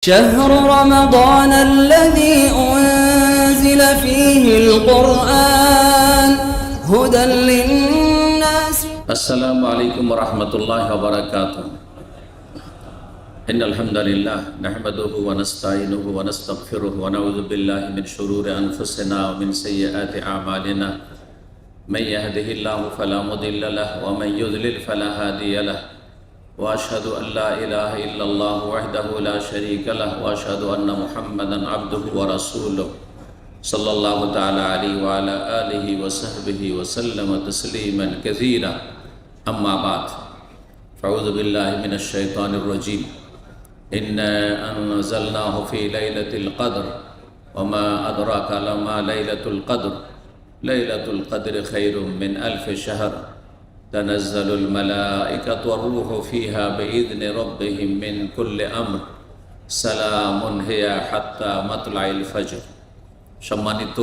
شهر رمضان الذي أنزل فيه القرآن هدى للناس. السلام عليكم ورحمة الله وبركاته. إن الحمد لله نحمده ونستعينه ونستغفره ونعوذ بالله من شرور أنفسنا ومن سيئات أعمالنا. من يهده الله فلا مضل له ومن يضلل فلا هادي له. وأشهد أن لا إله إلا الله وحده لا شريك له وأشهد أن محمدا عبده ورسوله صلى الله تعالى عليه وعلى آله وصحبه وسلم تسليما كثيرا. أما بعد فأعوذ بالله من الشيطان الرجيم. إنا أنزلناه في ليلة القدر وما أدراك لما ليلة القدر؟ ليلة القدر خير من ألف شهر. تنزل الملائكة والروح فيها بإذن ربهم من كل أمر سلام هي حتى مطلع الفجر সম্মানিত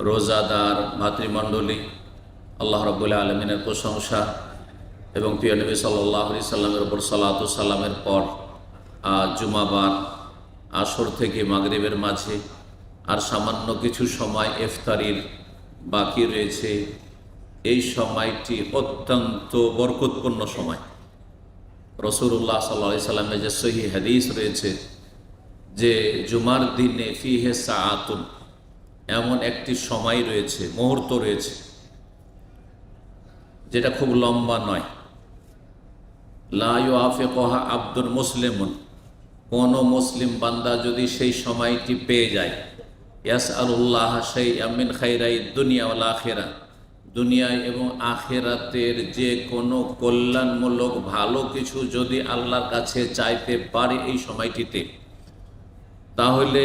রোজাদার মাতৃমণ্ডলী আল্লাহ রবুল্লা আলমিনের প্রশংসা এবং প্রিয় নবী সাল্লাহ আলি সাল্লামের উপর সালাত সাল্লামের পর আজ জুমাবার আসর থেকে মাগরিবের মাঝে আর সামান্য কিছু সময় ইফতারির বাকি রয়েছে এই সময়টি অত্যন্ত বরকতপূর্ণ সময়। রসুল্লাহ সাল্লা সাল্লামের যে সহি হাদিস রয়েছে যে জুমার দিনে ফিহে সাআতুন, এমন একটি সময় রয়েছে, মুহূর্ত রয়েছে, যেটা খুব লম্বা নয়। লায়ু আফে কহা আব্দুল মুসলিমুন, কোনো মুসলিম বান্দা যদি সেই সময়টি পেয়ে যায় ইয়াস আল্লাহ সেই আমিন খাইরাই দুনিয়া ওলা আখেরা দুনিয়ায় এবং আখেরাতের যে কোনো কল্যাণমূলক ভালো কিছু যদি আল্লাহর কাছে চাইতে পারে এই সময়টিতে, তাহলে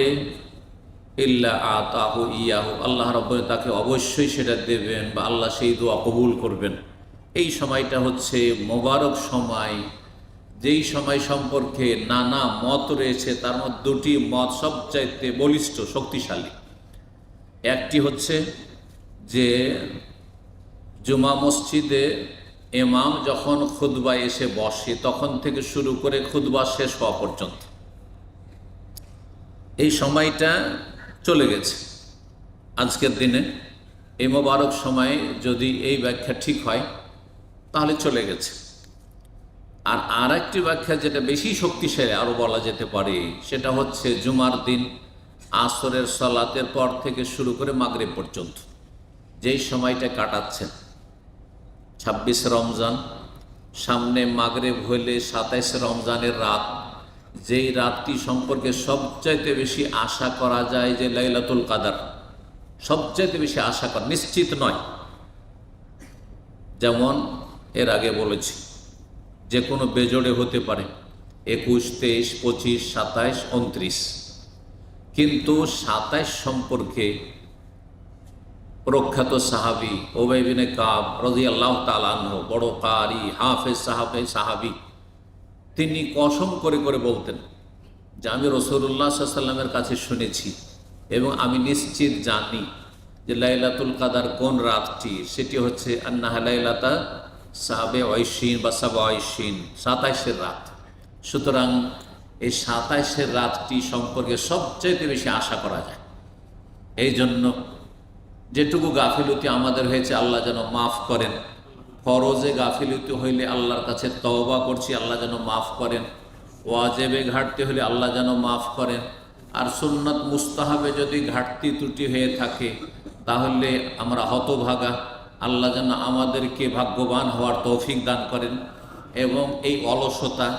ইল্লা আতাহু ইয়াহু, আল্লাহ রব্বর তাকে অবশ্যই সেটা দেবেন বা আল্লাহ সেই দোয়া কবুল করবেন। এই সময়টা হচ্ছে মোবারক সময়। যেই সময় সম্পর্কে নানা মত রয়েছে, তার মধ্যে দুটি মত সবচাইতে বলিষ্ঠ, শক্তিশালী। একটি হচ্ছে যে জুমা মসজিদে এমাম যখন খুদবা এসে বসে, তখন থেকে শুরু করে খুদবা শেষ হওয়া পর্যন্ত। এই সময়টা চলে গেছে। আজকের দিনে এই মোবারক সময়ে যদি এই ব্যাখ্যা ঠিক হয়, তাহলে চলে গেছে। আর আর একটি ব্যাখ্যা যেটা বেশি শক্তিশালী আরও বলা যেতে পারে, সেটা হচ্ছে জুমার দিন আসরের সলাতের পর থেকে শুরু করে মাগরে পর্যন্ত। যেই সময়টা কাটাচ্ছেন। ছাব্বিশ রমজান, সামনে মাগরেব হইলে সাতাইশ রমজানের রাত। যেই রাতটি সম্পর্কে সবচাইতে বেশি আশা করা যায় যে লাইলাতুল কাদার। সবচাইতে বেশি আশা করা, নিশ্চিত নয়। যেমন এর আগে বলেছি, যে কোনো বেজোড়ে হতে পারে, একুশ, তেইশ, পঁচিশ, সাতাইশ, উনত্রিশ। কিন্তু সাতাইশ সম্পর্কে প্রখ্যাত সাহাবি ওবাইবিনে কাব রাজি আল্লাহ তালাহ বড় কারি, হাফেজ সাহাবে সাহাবি। তিনি কসম করে করে বলতেন, যে আমি রসুল্লাহ সাল্লামের কাছে শুনেছি এবং আমি নিশ্চিত জানি যে লাইলাতুল কাদার কোন রাতটি, সেটি হচ্ছে আন্নাহ লাইলাতা সাবে ঐশিন বা সাবা ঐশিন সাতাইশের রাত। সুতরাং এই সাতাইশের রাতটি সম্পর্কে সবচাইতে বেশি আশা করা যায়। এই জন্য যেটুকু গাফিলতি আমাদের হয়েছে, আল্লাহ যেন মাফ করেন। ফরজে গাফিলতি হইলে আল্লাহর কাছে তওবা করছি, আল্লাহ যেন মাফ করেন। ওয়াজেবে ঘাটতি হলে আল্লাহ যেন মাফ করেন। আর সুন্নত মুস্তাহাবে যদি ঘাটতি ত্রুটি হয়ে থাকে, তাহলে আমরা হতভাগা। আল্লাহ যেন আমাদেরকে ভাগ্যবান হওয়ার তৌফিক দান করেন। এবং এই অলসতা,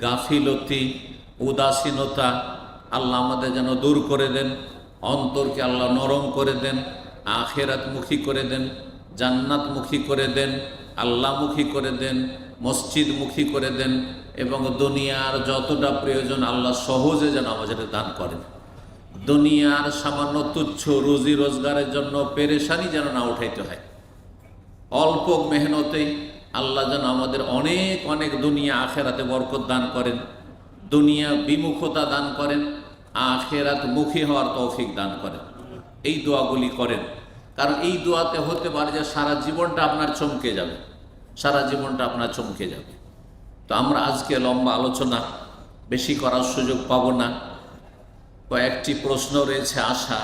গাফিলতি, উদাসীনতা আল্লাহ আমাদের যেন দূর করে দেন, অন্তরকে আল্লাহ নরম করে দেন। আখেরাতমুখী করে দেন, জান্নাতমুখী করে দেন, আল্লাহমুখী করে দেন, মসজিদমুখী করে দেন এবং দুনিয়ার যতটা প্রয়োজন আল্লাহ সহজে যেন আমাদের দান করেন। দুনিয়ার সামান্য তুচ্ছ রুজি রোজগারের জন্য পেরেশানি যেন না উঠাইতে হয়। অল্প মেহনতেই আল্লাহ যেন আমাদের অনেক অনেক দুনিয়া আখেরাতে বরকত দান করেন, দুনিয়া বিমুখতা দান করেন আখেরাত মুখী হওয়ার তৌফিক দান করেন। এই দোয়াগুলি করেন। কারণ এই দোয়াতে হতে পারে যে সারা জীবনটা আপনার চমকে যাবে। সারা জীবনটা আপনার চমকে যাবে। তো আমরা আজকে লম্বা আলোচনা, বেশি করার সুযোগ পাবো না। কয়েকটি প্রশ্ন রয়েছে আশা।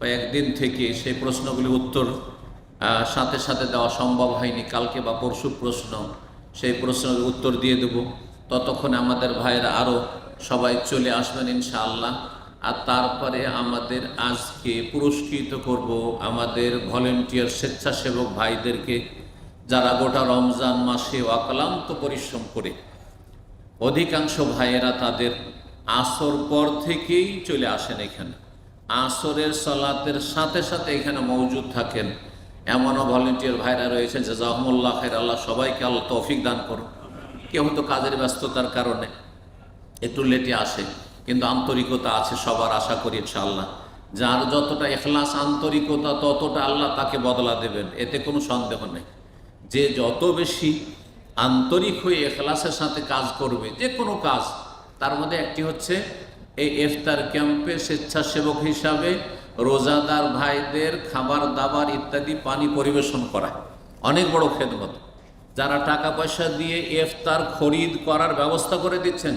কয়েকদিন থেকে সেই প্রশ্নগুলি উত্তর সাথে সাথে দেওয়া সম্ভব হয়নি। কালকে বা পরশু প্রশ্ন, সেই প্রশ্নের উত্তর দিয়ে দেব। ততক্ষণে আমাদের ভাইয়েরা আরও সবাই চলে আসবেন ইনশাআল্লাহ। আর তারপরে আমাদের আজকে পুরস্কৃত করব আমাদের ভলেন্টিয়ার স্বেচ্ছাসেবক ভাইদেরকে যারা গোটা রমজান মাসে অক্লান্ত পরিশ্রম করে অধিকাংশ ভাইয়েরা তাদের আসর পর থেকেই চলে আসেন এখানে। আসরের সলাতের সাথে সাথে এখানে মজুদ থাকেন। এমনও ভলেন্টিয়ার ভাইরা রয়েছেন যে জাহমুল্লাহ খাই আল্লাহ সবাইকে আল্লাহ তৌফিক দান করুন কেউ হয়তো কাজের ব্যস্ততার কারণে একটু লেটে আসে। কিন্তু আন্তরিকতা আছে সবার, আশা করি ইনশাআল্লাহ। যার যতটা এখলাস, আন্তরিকতা, ততটা আল্লাহ তাকে বদলা দেবেন, এতে কোনো সন্দেহ নেই। যে যত বেশি আন্তরিক হয়ে এখলাসের সাথে কাজ করবে, যে কোনো কাজ, তার মধ্যে একটি হচ্ছে এই ইফতার ক্যাম্পে স্বেচ্ছাসেবক হিসাবে রোজাদার ভাইদের খাবার, দাবার ইত্যাদি পানি পরিবেশন করা। অনেক বড় খেদমত। যারা টাকা পয়সা দিয়ে ইফতার, খরিদ করার ব্যবস্থা করে দিচ্ছেন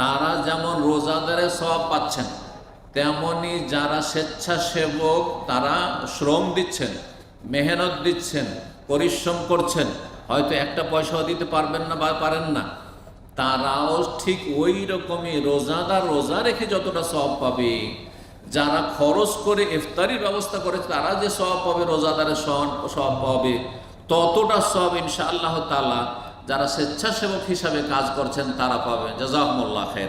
তারা যেমন রোজাদারে সব পাচ্ছেন, তেমনি যারা স্বেচ্ছাসেবক তারা শ্রম দিচ্ছেন, মেহনত দিচ্ছেন, পরিশ্রম করছেন। হয়তো একটা পয়সাও দিতে পারবেন না বা পারেন না। তারাও ঠিক ওই রকমই রোজাদার রোজা রেখে যতটা সব পাবে। যারা খরচ করে ইফতারির ব্যবস্থা করে তারা যে সব পাবে, রোজাদারের সব পাবে, ততটা সব ইনশা আল্লাহ তালা যারা স্বেচ্ছাসেবক হিসাবে কাজ করছেন, তারা পাবেন জাজাহমুল্লাহ খের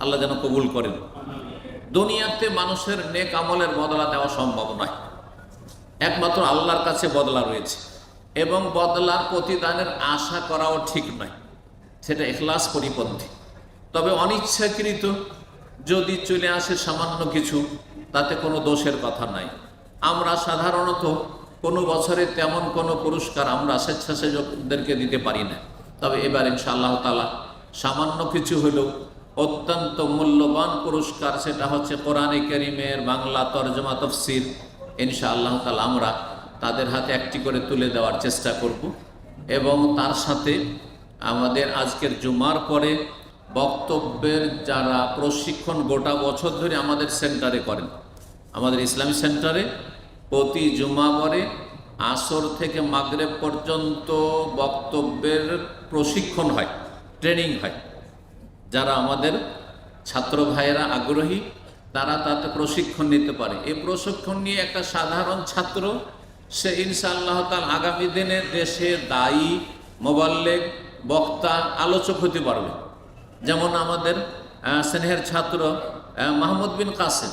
আল্লাহ যেন কবুল করেন। দুনিয়াতে মানুষের নেক আমলের বদলা দেওয়া সম্ভব নয়। একমাত্র আল্লাহর কাছে বদলা রয়েছে। এবং বদলার প্রতিদানের আশা করাও ঠিক নয়। সেটা এখলাস পরিপন্থী। তবে অনিচ্ছাকৃত যদি চলে আসে সামান্য কিছু, তাতে কোনো দোষের কথা নাই। আমরা সাধারণত কোনো বছরে তেমন কোনো পুরস্কার আমরা স্বেচ্ছাসেবকদেরকে দিতে পারি না। তবে এবার ইনশাআল্লাহ তালা সামান্য কিছু হলেও অত্যন্ত মূল্যবান পুরস্কার সেটা হচ্ছে কোরআনে করিমের বাংলা তর্জমা তফসির। ইনশা আল্লাহ তালা আমরা তাদের হাতে একটি করে তুলে দেওয়ার চেষ্টা করব। এবং তার সাথে আমাদের আজকের জুমার পরে বক্তব্যের যারা প্রশিক্ষণ গোটা বছর ধরে আমাদের সেন্টারে করেন, আমাদের ইসলামী সেন্টারে প্রতি জুমা পরে আসর থেকে মাগরেব পর্যন্ত বক্তব্যের প্রশিক্ষণ হয় ট্রেনিং হয়। যারা আমাদের ছাত্র ভাইয়েরা আগ্রহী, তারা তাতে প্রশিক্ষণ নিতে পারে। এই প্রশিক্ষণ নিয়ে একটা সাধারণ ছাত্র, সে ইনশাআল্লাহ তাল আগামী দিনে দেশে দায়ী মোবাল্লেগ বক্তা, আলোচক হতে পারবে। যেমন আমাদের স্নেহের ছাত্র মাহমুদ বিন কাসেম,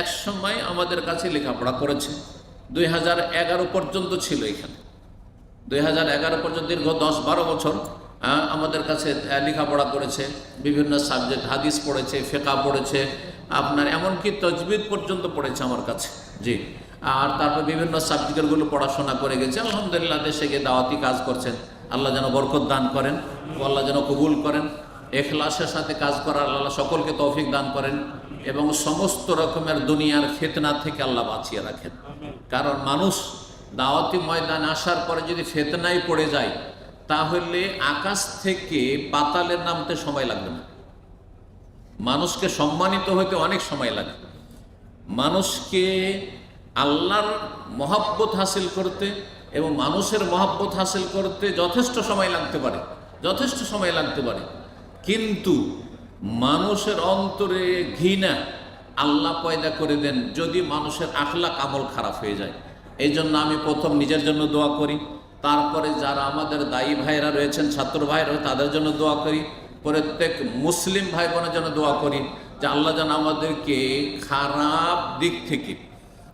এক সময় আমাদের কাছে লেখাপড়া করেছে। দুই হাজার এগারো পর্যন্ত ছিল এখানে। দুই হাজার এগারো পর্যন্ত দীর্ঘ দশ বারো বছর আমাদের কাছে লেখাপড়া করেছে, বিভিন্ন সাবজেক্ট, হাদিস পড়েছে ফেকা পড়েছে, আপনার এমনকি তজবিদ পর্যন্ত পড়েছে আমার কাছে, জি। আর তারপর বিভিন্ন সাবজেক্টগুলো পড়াশোনা করে গেছে, আলহামদুলিল্লাহ, দেশে গিয়ে দাওয়াতি কাজ করছেন। আল্লাহ যেন বরকত দান করেন আল্লাহ যেন কবুল করেন, এখলাসের সাথে কাজ করার আল্লাহ সকলকে তৌফিক দান করেন, এবং সমস্ত রকমের দুনিয়ার ফেতনা থেকে আল্লাহ বাঁচিয়ে রাখেন। কারণ মানুষ দাওয়াতি ময়দান আসার পরে যদি ফেতনায় পড়ে যায়, তাহলে আকাশ থেকে পাতালের নামতে সময় লাগবে না। মানুষকে সম্মানিত হইতে অনেক সময় লাগে। মানুষকে আল্লাহর মহাব্বত হাসিল করতে এবং মানুষের মহাব্বত হাসিল করতে যথেষ্ট সময় লাগতে পারে, যথেষ্ট সময় লাগতে পারে। কিন্তু মানুষের অন্তরে ঘৃণা আল্লাহ পয়দা করে দেন যদি মানুষের আখলাক আমল খারাপ হয়ে যায়। এই জন্য আমি প্রথম নিজের জন্য দোয়া করি। তারপরে যারা আমাদের দায়ী ভাইরা রয়েছেন, ছাত্র ভাইরা তাদের জন্য দোয়া করি। প্রত্যেক মুসলিম ভাই বোনের জন্য দোয়া করি যে আল্লাহ যেন আমাদেরকে খারাপ দিক থেকে,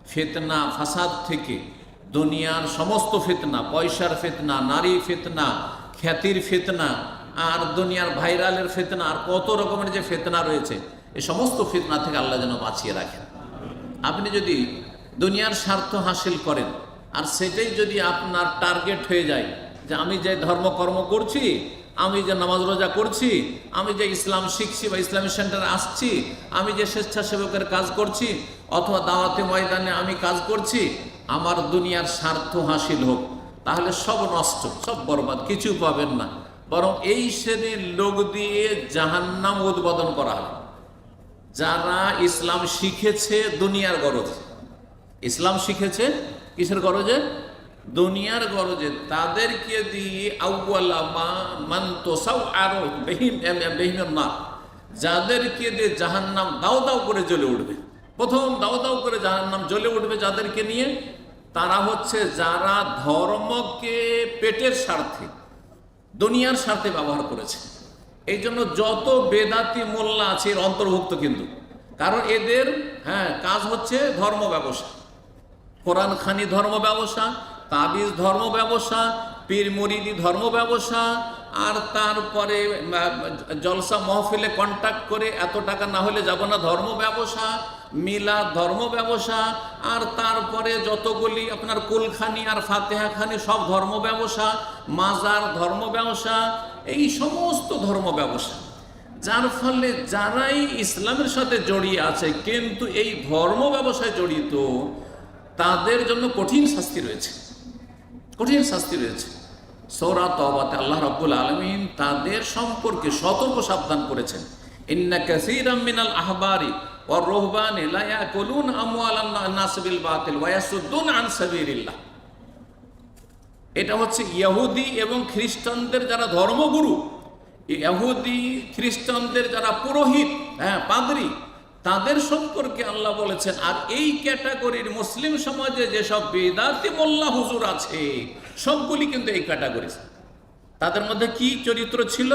ফেতনা, ফাসাদ থেকে, দুনিয়ার সমস্ত ফেতনা, পয়সার ফেতনা, নারী ফেতনা, খ্যাতির ফেতনা, আর দুনিয়ার ভাইরালের ফেতনা, আর কত রকমের যে ফেতনা রয়েছে এই সমস্ত ফেতনা থেকে আল্লাহ যেন বাঁচিয়ে রাখেন। আপনি যদি দুনিয়ার স্বার্থ হাসিল করেন, আর সেটাই যদি আপনার টার্গেট হয়ে যায় যে আমি যে ধর্মকর্ম করছি, আমি যে নামাজ রোজা করছি, আমি যে ইসলাম শিখছি বা ইসলামী সেন্টারে আসছি, আমি যে স্বেচ্ছাসেবকের কাজ করছি, অথবা দাওয়াতে ময়দানে আমি কাজ করছি, আমার দুনিয়ার স্বার্থ হাসিল হোক, তাহলে সব নষ্ট, সব বরবাদ, কিছু পাবেন না। বরং এই শ্রেণির লোক দিয়ে জাহান্নাম উদ্বোধন করা হবে। যারা ইসলাম শিখেছে দুনিয়ার গরজে। ইসলাম শিখেছে কিসের গরজে? দুনিয়ার গরজে। তাদেরকে দিয়ে যাদেরকে দিয়ে জাহান্নাম দাও দাও করে জ্বলে উঠবে। প্রথম দাও দাও করে জাহান্নাম জ্বলে উঠবে যাদেরকে নিয়ে। তারা হচ্ছে যারা ধর্মকে পেটের স্বার্থে, দুনিয়ার স্বার্থে ব্যবহার করেছে। এই জন্য যত বেদাতি মোল্লা আছে, এর অন্তর্ভুক্ত কিন্তু। কারণ এদের হ্যাঁ কাজ হচ্ছে ধর্ম ব্যবসা। কোরআন খানি ধর্ম ব্যবসা, তাবিজ ধর্ম ব্যবসা, পীর মরিদি ধর্ম ব্যবসা, আর তারপরে জলসা মহফিলে কন্ট্যাক্ট করে এত টাকা না হলে যাব না, ধর্ম ব্যবসা মিলা ধর্ম ব্যবসা, আর তারপরে যতগুলি আপনার কুলখানি আর ফাতেহা খানি সব ধর্ম ব্যবসা, মাজার ধর্ম ব্যবসা এই সমস্ত ধর্ম ব্যবসা, যার ফলে যারাই ইসলামের সাথে জড়িয়ে আছে, কিন্তু এই ধর্ম ব্যবসায় জড়িত, তাদের জন্য কঠিন শাস্তি রয়েছে। কঠিন শাস্তি রয়েছে। সৌরা তবাতে আল্লাহ রাব্বুল আলমিন তাদের সম্পর্কে সতর্ক সাবধান করেছেন। ইন্না মিনাল আহবারি ওয়ার রুহবানি আমওয়ালান নাস বিল বাতিল ওয়া ইয়াসুদ্দুন আন সাবিলিল্লাহ। এটা হচ্ছে ইহুদি এবং খ্রিস্টানদের যারা ধর্মগুরু ইহুদি খ্রিস্টানদের যারা পুরোহিত হ্যাঁ পাদরি, তাদের সম্পর্কে আল্লাহ বলেছেন, আর এই ক্যাটাগরির মুসলিম সমাজে যেসব বেদাতি মোল্লা হুজুর আছে, সবগুলি কিন্তু এই ক্যাটাগরি তাদের মধ্যে কি চরিত্র ছিল?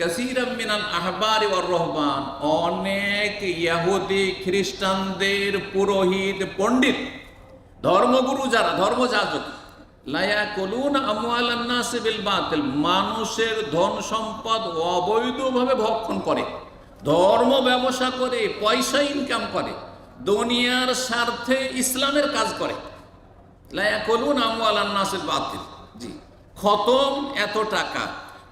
কাসিরাম মিনাল আহবার রহমান, অনেক ইহুদি খ্রিস্টানদের পুরোহিত, পণ্ডিত, ধর্মগুরু যারা, ধর্মযাজক। মানুষের ধন সম্পদ অবৈধভাবে ভক্ষণ করে, ধর্ম ব্যবসা করে, পয়সা ইনকাম করে, দুনিয়ার স্বার্থে ইসলামের কাজ করে। লায়া কলুন নাসিল বাতিল। জি, খতম এত টাকা,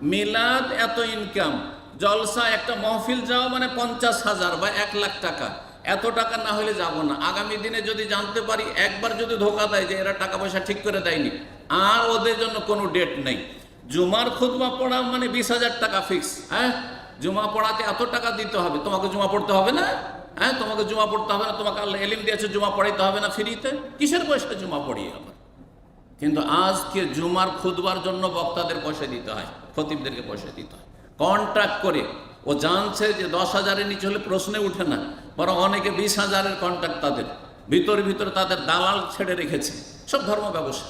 মিলাদ এত ইনকাম জলসা একটা মহফিল যাওয়া মানে পঞ্চাশ হাজার বা এক লাখ টাকা এত টাকা না হলে যাব না। আগামী দিনে যদি জানতে পারি, একবার যদি ধোকা দেয় যে এরা টাকা পয়সা ঠিক করে দেয়নি, আর ওদের জন্য কোনো ডেট নেই। জুমার খুদবা পড়া মানে বিশ হাজার টাকা ফিক্স হ্যাঁ? জুমা পড়াতে এত টাকা দিতে হবে, তোমাকে জুমা পড়তে হবে না? হ্যাঁ তোমাকে জুমা পড়তে হবে না, তোমাকে আল্লাহ এলিম দিয়েছে জুমা পড়াইতে হবে না ফ্রিতে? কিসের পয়সা জুমা পড়িয়ে হবে কিন্তু আজকে জুমার খুদবার জন্য বক্তাদের পয়সা দিতে হয়, খতিবদেরকে পয়সা দিতে হয়। কন্ট্রাক্ট করে, ও জানছে যে দশ হাজারের নিচে হলে প্রশ্নে উঠে না। বরং অনেকে বিশ হাজারের কন্ট্রাক্ট তাদের, ভিতর ভিতরে তাদের দালাল ছেড়ে রেখেছে। সব ধর্ম ব্যবসা।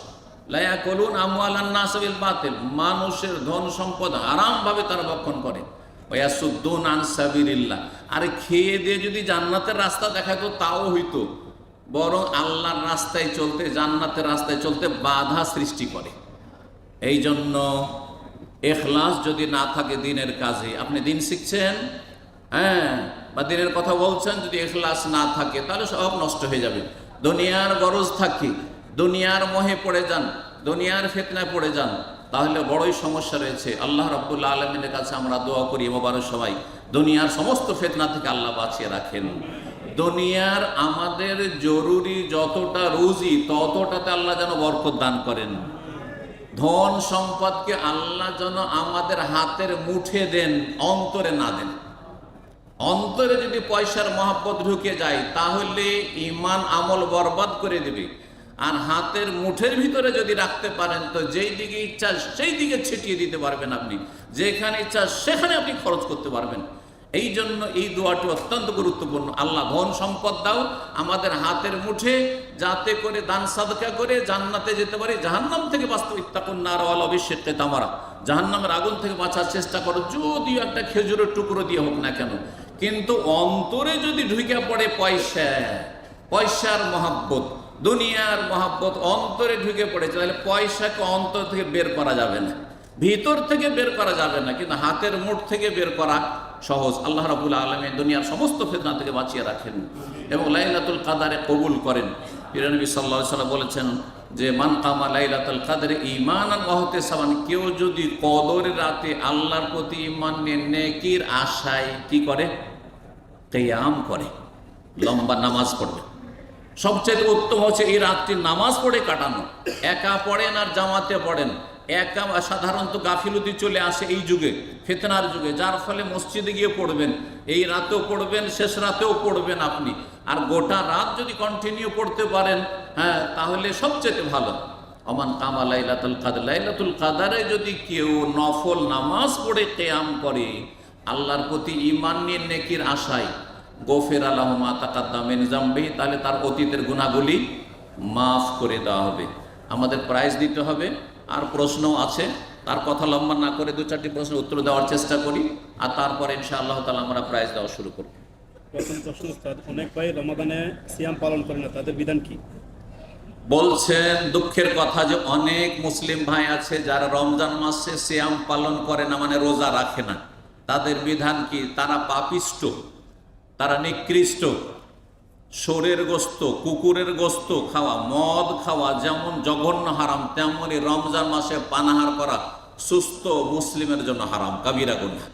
লায়া কলুন আমুয়ালান্নাসবিল বাতিল, মানুষের ধন সম্পদ আরামভাবে তারা ভক্ষণ করে। ওয়াসুদ্দুন আন সাবিরিল্লাহ আরে খেয়ে দিয়ে যদি জান্নাতের রাস্তা দেখাতো, তাও হইতো। বরং আল্লাহর রাস্তায় চলতে, জান্নাতের রাস্তায় চলতে বাধা সৃষ্টি করে। এই জন্য এখলাস যদি না থাকে দিনের কাজে, আপনি দিন শিখছেন? হ্যাঁ। বা দিনের কথা বলছেন, যদি এখলাস না থাকে, তাহলে সব নষ্ট হয়ে যাবে। দুনিয়ার গরজ থাকি, দুনিয়ার মোহে পড়ে যান, দুনিয়ার ফেতনায় পড়ে যান, তাহলে বড়ই সমস্যা রয়েছে। আল্লাহ রব্বুল্লা আলমিনের কাছে আমরা দোয়া করি মোবারক সবাই, দুনিয়ার সমস্ত ফেতনা থেকে আল্লাহ বাঁচিয়ে রাখেন। দুনিয়ার আমাদের জরুরি যতটা রুজি, ততটাতে আল্লাহ যেন বরকত দান করেন। ধন সম্পদকে আল্লাহ যেন আমাদের হাতের মুঠে দেন, অন্তরে না দেন। অন্তরে যদি পয়সার মহাব্বত ঢুকে যায়, তাহলে ইমান আমল বরবাদ করে দেবে। আর হাতের মুঠের ভিতরে যদি রাখতে পারেন, তো যেই দিকে ইচ্ছা সেই দিকে ছিটিয়ে দিতে পারবেন আপনি। যেখানে ইচ্ছা সেখানে আপনি খরচ করতে পারবেন। এই জন্য এই দোয়াটি অত্যন্ত গুরুত্বপূর্ণ। আল্লাহ, ধন সম্পদ দাও আমাদের হাতের মুঠে, যাতে করে দান সাদকা করে জান্নাতে যেতে পারি। জাহান্নাম থেকে বাস্তব ইত্তাকুন নারওয়াল অবিশ্বেককে তামারা। জাহান্নামের আগুন থেকে বাঁচার চেষ্টা করো। যদিও একটা খেজুরের টুকরো দিয়ে হোক না কেন। কিন্তু অন্তরে যদি ঢুকে পড়ে পয়সা, পয়সার মহাব্বত, দুনিয়ার মহাব্বত অন্তরে ঢুকে পড়েছে, তাহলে পয়সাকে অন্তর থেকে বের করা যাবে না। ভিতর থেকে বের করা যাবে না, কিন্তু হাতের মুঠ থেকে বের করা সহজ। আল্লাহ রাবুল আলমী দুনিয়ার সমস্ত ফেতনা থেকে বাঁচিয়ে রাখেন এবং লাইলাতুল কাদারে কবুল করেন। পিরানবী সাল্লাহ সাল্লাম বলেছেন যে মান কামা লাইলাতুল কাদারে ইমান আর মহতে সামান কেউ যদি কদরের রাতে আল্লাহর প্রতি ইমান নিয়ে নেকির আশায় কি করে? কেয়াম করে, লম্বা নামাজ পড়বে। সবচেয়ে উত্তম হচ্ছে এই রাত্রি নামাজ পড়ে কাটানো। একা পড়েন আর জামাতে পড়েন। একা সাধারণত গাফিলতি চলে আসে এই যুগে, ফেতনার যুগে। যার ফলে মসজিদে গিয়ে পড়বেন, এই রাতেও পড়বেন, শেষ রাতেও পড়বেন আপনি। আর গোটা রাত যদি কন্টিনিউ পড়তে পারেন হ্যাঁ তাহলে সবচেয়ে ভালো। অমান কামা লাইলাতুল কাদ লাইলাতুল কাদারে যদি কেউ নফল নামাজ পড়ে, কেয়াম করে, আল্লাহর প্রতি ইমান নিয়ে নেকির আশায়, গোফের আলহমা তাকাদ্দামেন জাম্বেহি তাহলে তার অতীতের গুণাগুলি মাফ করে দেওয়া হবে। আমাদের প্রাইজ দিতে হবে। আর প্রশ্ন আছে। তার কথা লম্বা না করে দু চারটি প্রশ্নের উত্তর দেওয়ার চেষ্টা করি। আর তারপরে ইনশা আল্লাহ তালা আমরা প্রাইজ দেওয়া শুরু করব। প্রথম প্রশ্ন অনেক ভাই রমাদানে সিয়াম পালন করে না, তাদের বিধান কি? বলছেন, দুঃখের কথা যে অনেক মুসলিম ভাই আছে যারা রমজান মাসে সিয়াম পালন করে না মানে রোজা রাখে না। তাদের বিধান কি? তারা পাপিষ্ট, তারা নিকৃষ্ট। সোরের গোস্ত, কুকুরের গোস্ত খাওয়া, মদ খাওয়া যেমন জঘন্য হারাম তেমনই রমজান মাসে পানাহার করা সুস্থ মুসলিমের জন্য হারাম, কাবিরা গুণা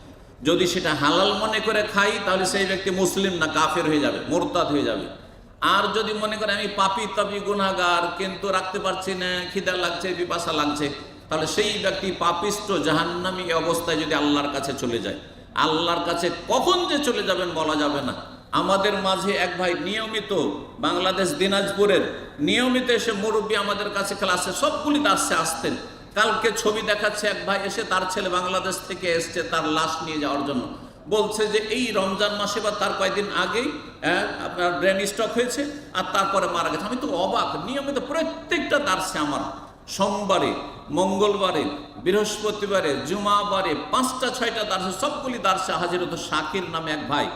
যদি সেটা হালাল মনে করে খাই, তাহলে সেই ব্যক্তি মুসলিম না, কাফের হয়ে যাবে, মোরতাদ হয়ে যাবে। আর যদি মনে করে আমি পাপি তাপি গুনাগার কিন্তু রাখতে পারছি না, খিদা লাগছে, পিপাসা লাগছে, তাহলে সেই ব্যক্তি পাপিষ্ট জাহান্নামী অবস্থায় যদি আল্লাহর কাছে চলে যায়। আল্লাহর কাছে কখন যে চলে যাবেন বলা যাবে না। আমাদের মাঝে এক ভাই নিয়মিত বাংলাদেশ দিনাজপুরের, নিয়মিত এসে মুরব্বী আমাদের কাছে ক্লাসে, সবগুলি দাসে আসতেন। কালকে ছবি দেখাচ্ছে এক ভাই এসে তার ছেলে বাংলাদেশ থেকে এসছে তার লাশ নিয়ে যাওয়ার জন্য। বলছে যে এই রমজান মাসে বা তার কয়েকদিন আগেই হ্যাঁ, আপনার ব্রেন স্ট্রোক হয়েছে আর তারপরে মারা গেছে। আমি তো অবাক। নিয়মিত প্রত্যেকটা দার্সে আমার সোমবারে মঙ্গলবারে বৃহস্পতিবারে জুমাবারে পাঁচটা ছয়টা দার্সে সবগুলি দার্সে হাজির হতো শাকির নামে এক ভাই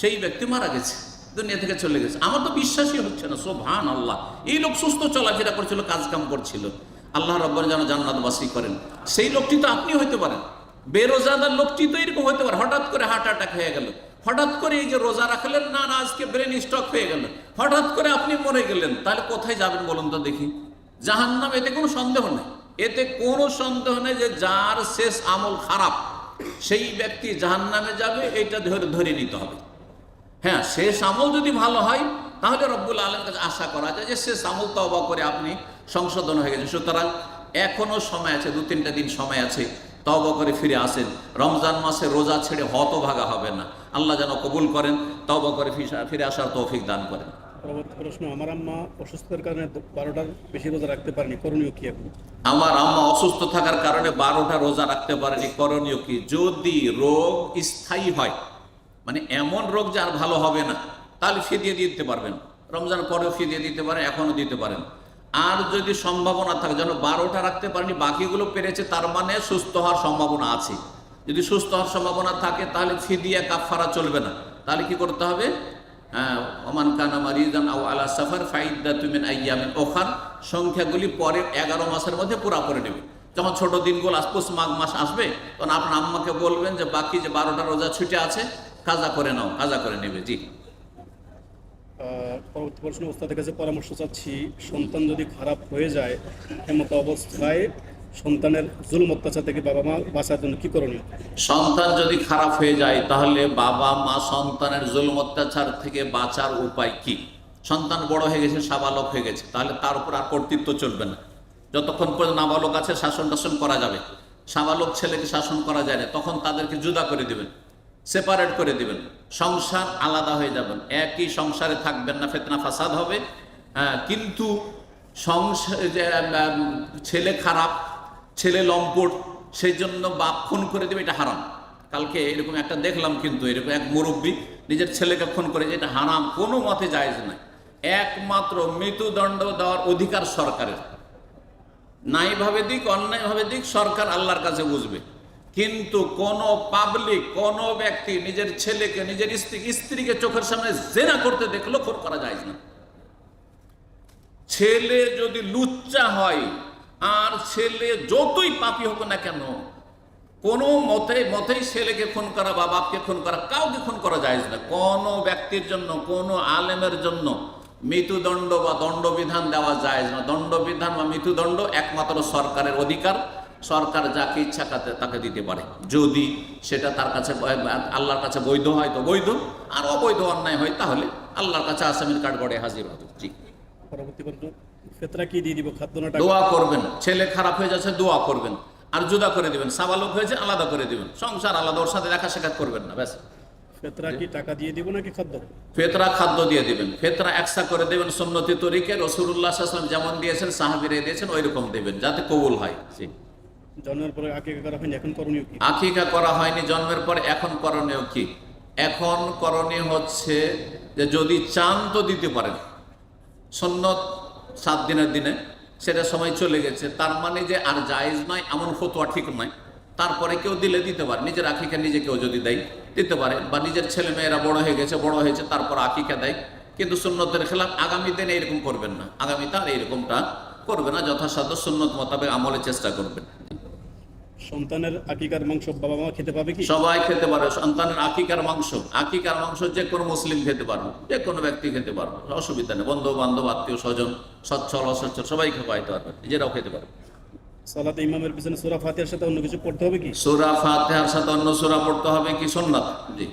সেই ব্যক্তি মারা গেছে দুনিয়া থেকে চলে গেছে। আমার তো বিশ্বাসই হচ্ছে না সোভান আল্লাহ এই লোক সুস্থ চলাফেরা করছিল কাজকাম করছিল। আল্লাহ রব্বর যেন জান্নাতবাসী করেন। সেই লোকটি তো আপনি হইতে পারেন। বেরোজাদার লোকটি তো এরকম হতে পারে। হঠাৎ করে হার্ট অ্যাটাক হয়ে গেল। হঠাৎ করে এই যে রোজা রাখলেন, না না, আজকে ব্রেন স্ট্রক হয়ে গেল। হঠাৎ করে আপনি মরে গেলেন। তাহলে কোথায় যাবেন বলুন তো দেখি। জাহান্নাম, এতে কোনো সন্দেহ নেই। এতে কোনো সন্দেহ নেই যে যার শেষ আমল খারাপ, সেই ব্যক্তি জাহান্নামে যাবে, এটা ধরে ধরে নিতে হবে। হ্যাঁ শেষ আমল যদি ভালো হয়, তাহলে রব্বুল আলমের কাছে আশা করা যায় যে শেষ আমল তবা করে আপনি সংশোধন হয়ে গেছে সুতরাং এখনও সময় আছে দু তিনটা দিন সময় আছে। তবা করে ফিরে আসেন। রমজান মাসে রোজা ছেড়ে হতভাগা হবে না। আল্লাহ যেন কবুল করেন তবা করে ফিরে আসার তৌফিক দান করেন। পরবর্তী প্রশ্ন আমার আম্মা অসুস্থতার কারণে বারোটার বেশি রোজা রাখতে পারেনি করণীয় কি এখন? আমার আম্মা অসুস্থ থাকার কারণে বারোটা রোজা রাখতে পারেনি করণীয় কি? যদি রোগ স্থায়ী হয় মানে এমন রোগ যে আর ভালো হবে না তাহলে ফিরিয়ে দিতে পারবেন। রমজান পরেও ফিরিয়ে দিতে পারেন এখনও দিতে পারেন। আর যদি সম্ভাবনা থাকে যেন বারোটা রাখতে পারেনি বাকিগুলো পেরেছে তার মানে সুস্থ হওয়ার সম্ভাবনা আছে। যদি সুস্থ হওয়ার সম্ভাবনা থাকে তাহলে ফিদিয়া কাফারা চলবে না। তাহলে কি করতে হবে? হ্যাঁ, সংখ্যাগুলি পরের এগারো মাসের মধ্যে পুরা করে নেবে। যখন ছোট দিনগুলো আসপোস মাঘ মাস আসবে তখন আপনার আম্মাকে বলবেন যে বাকি যে বারোটা রোজা ছুটে আছে কাজা করে নাও কাজা করে নেবে। জি। পরবর্তী ওস্তাদের কাছে পরামর্শ চাচ্ছি, সন্তান যদি খারাপ হয়ে যায় এমতো অবস্থায় সন্তানের জুলুম অত্যাচার থেকে বাবা মা বাঁচার জন্য কি করণীয়? সন্তান যদি খারাপ হয়ে যায়, তাহলে বাবা মা সন্তানের জুলুম অত্যাচার থেকে বাঁচার উপায় কি? সন্তান বড় হয়ে গেছে, সাবালক হয়ে গেছে, তাহলে তার উপর আর কর্তৃত্ব চলবে না। যতক্ষণ পর্যন্ত নাবালক আছে, শাসন টাসন করা যাবে। সাবালক ছেলেকে শাসন করা যায় না, তখন তাদেরকে জুদা করে দিবেন সেপারেট করে দিবেন। সংসার আলাদা হয়ে যাবেন একই সংসারে থাকবেন না ফেতনা ফাসাদ হবে। হ্যাঁ, কিন্তু ছেলে খারাপ ছেলে লম্পট সেই জন্য বাপ খুন করে দেবে এটা হারাম। কালকে এরকম একটা দেখলাম কিন্তু এরকম এক মুরব্বী নিজের ছেলেকে খুন করে এটা হারাম কোনো মতে জায়েজ নাই একমাত্র মৃত্যুদণ্ড দেওয়ার অধিকার সরকারের। নাইভাবে দিক অন্যায়ভাবে দিক সরকার আল্লাহর কাছে বুঝবে। কিন্তু কোন পাবলিক কোন ব্যক্তি নিজের ছেলেকে, নিজের স্ত্রী, স্ত্রীকে চোখের সামনে জেনা করতে দেখল খুন করা যায় না। ছেলে যদি লুচ্চা হয়, আর ছেলে যতই পাপি হোক না কেন, কোনো মতে, মতেই ছেলেকে খুন করা বা বাপকে খুন করা কাউকে খুন করা যায় না। কোনো ব্যক্তির জন্য, কোনো আলেমের জন্য মৃত্যুদণ্ড বা দণ্ডবিধান দেওয়া যায় না। দণ্ডবিধান বা মৃত্যুদণ্ড একমাত্র সরকারের অধিকার। সরকার যাকে ইচ্ছা তাকে দিতে পারে। যদি সেটা তার কাছে আল্লাহর কাছে বৈধ হয় তো বৈধ আর অবৈধ অন্যায় হয় তাহলে আল্লাহর কাছে আসামির কাঠগড়ে হাজির হবে। জি। ফেতরা কি দিয়ে দিব? খাদ্য দোয়া করবেন ছেলে খারাপ হয়ে যাচ্ছে দোয়া করবেন আর জুদা করে দিবেন সাবালক হয়েছে আলাদা করে দিবেন সংসার আলাদা ওর সাথে দেখা সাক্ষাৎ করবেন না ব্যাস। ফেতরা কি টাকা দিয়ে দিব নাকি খাদ্য? ফেতরা খাদ্য দিয়ে দিবেন ফেতরা একসা করে দেবেন সুন্নতি তরিকে রসুল্লাহ যেমন দিয়েছেন সাহাবিরে দিয়েছেন ওই রকম দেবেন যাতে কবুল হয়। জন্মের পরে আকিকা করা হয়নি, এখন করণীয় করা হয়নি, জন্মের পর এখন করণীয় কি? এখন করণীয় হচ্ছে যে যদি চান তো দিতে পারেন। সন্ন্যত সাত দিনের দিনে, সেটা সময় চলে গেছে, তার মানে যে আর জায়েজ নয়, এমন ফতোয়া ঠিক নয়। তারপরে কেউ দিলে দিতে পারে, নিজের আকিকা নিজে কেউ যদি দেয়, দিতে পারে। বা নিজের ছেলে মেয়েরা বড় হয়ে গেছে, বড় হয়েছে, তারপর আকিকা দেয়। কিন্তু সুন্নতের খেলাফ আগামী দিনে এরকম করবেন না। আগামীতে আর এরকমটা করবে না, যথাসাধ্য সুন্নত মোতাবেক আমলের চেষ্টা করবেন। সন্তানের আকিকার মাংস বাবা মা খেতে পাবে কি? সবাই খেতে পারে সন্তানের আকিকার মাংস। আকিকার মাংস যে কোনো মুসলিম খেতে পারবে যে কোনো ব্যক্তি খেতে পারবে। অসুবিধা নেই। বন্ধু বান্ধব আত্মীয় স্বজন সচ্ছল অসচ্ছল সবাই খাওয়াইতে পারবে। নিজেরাও খেতে পারবে। সালাত ইমামের পিছনে সুরা ফাতিহার সাথে অন্য কিছু পড়তে হবে কি? সুরা ফাতিহার সাথে অন্য সুরা পড়তে হবে কি? সোননাথ জি।